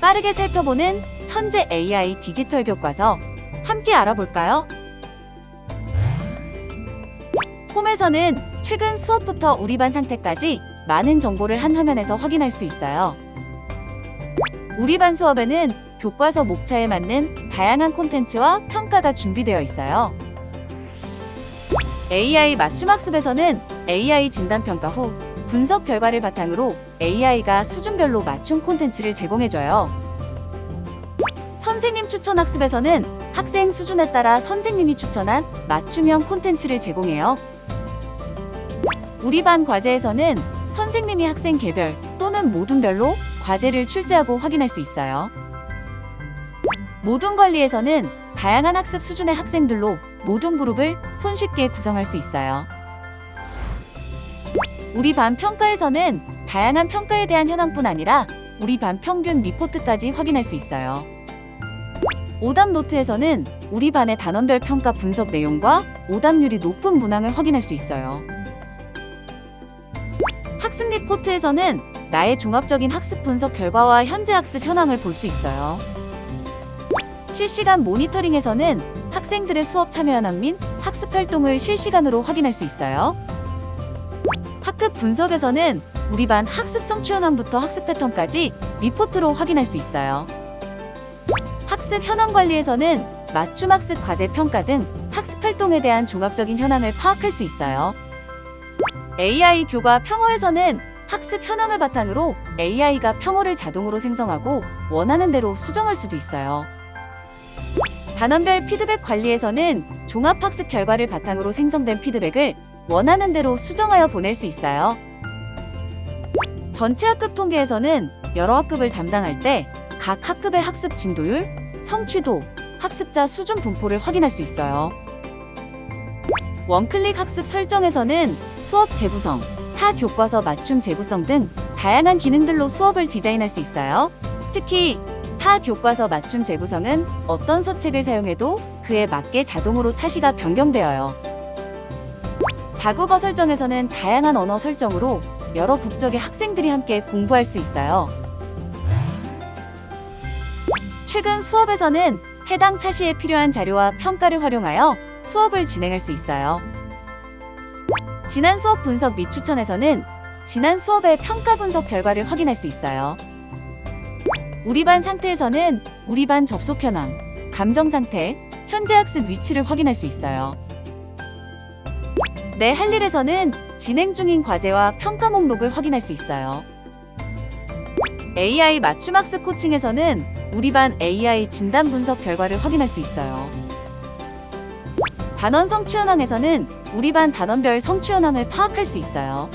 빠르게 살펴보는 천재 AI 디지털 교과서 함께 알아볼까요? 홈에서는 최근 수업부터 우리 반 상태까지 많은 정보를 한 화면에서 확인할 수 있어요. 우리 반 수업에는 교과서 목차에 맞는 다양한 콘텐츠와 평가가 준비되어 있어요. AI 맞춤 학습에서는 AI 진단 평가 후 분석 결과를 바탕으로 AI가 수준별로 맞춤 콘텐츠를 제공해줘요. 선생님 추천 학습에서는 학생 수준에 따라 선생님이 추천한 맞춤형 콘텐츠를 제공해요. 우리 반 과제에서는 선생님이 학생 개별 또는 모둠별로 과제를 출제하고 확인할 수 있어요. 모둠 관리에서는 다양한 학습 수준의 학생들로 모둠 그룹을 손쉽게 구성할 수 있어요. 우리 반 평가에서는 다양한 평가에 대한 현황뿐 아니라 우리 반 평균 리포트까지 확인할 수 있어요. 오답 노트에서는 우리 반의 단원별 평가 분석 내용과 오답률이 높은 문항을 확인할 수 있어요. 학습 리포트에서는 나의 종합적인 학습 분석 결과와 현재 학습 현황을 볼 수 있어요. 실시간 모니터링에서는 학생들의 수업 참여 현황 및 학습 활동을 실시간으로 확인할 수 있어요. 학급 분석에서는 우리 반 학습 성 취 현황부터 학습 패턴까지 리포트로 확인할 수 있어요. 학습 현황 관리에서는 맞춤 학습 과제 평가 등 학습 활동에 대한 종합적인 현황을 파악할 수 있어요. AI 교과 평어에서는 학습 현황을 바탕으로 AI가 평어를 자동으로 생성하고 원하는 대로 수정할 수도 있어요. 단원별 피드백 관리에서는 종합 학습 결과를 바탕으로 생성된 피드백을 원하는 대로 수정하여 보낼 수 있어요. 전체 학급 통계에서는 여러 학급을 담당할 때 각 학급의 학습 진도율, 성취도, 학습자 수준 분포를 확인할 수 있어요. 원클릭 학습 설정에서는 수업 재구성, 타 교과서 맞춤 재구성 등 다양한 기능들로 수업을 디자인할 수 있어요. 특히 타 교과서 맞춤 재구성은 어떤 서책을 사용해도 그에 맞게 자동으로 차시가 변경되어요. 다국어 설정에서는 다양한 언어 설정으로 여러 국적의 학생들이 함께 공부할 수 있어요. 최근 수업에서는 해당 차시에 필요한 자료와 평가를 활용하여 수업을 진행할 수 있어요. 지난 수업 분석 및 추천에서는 지난 수업의 평가 분석 결과를 확인할 수 있어요. 우리 반 상태에서는 우리 반 접속 현황, 감정 상태, 현재 학습 위치를 확인할 수 있어요. 내 할 일에서는 진행 중인 과제와 평가 목록을 확인할 수 있어요. AI 맞춤 학습 코칭에서는 우리 반 AI 진단 분석 결과를 확인할 수 있어요. 단원 성취 현황에서는 우리 반 단원별 성취 현황을 파악할 수 있어요.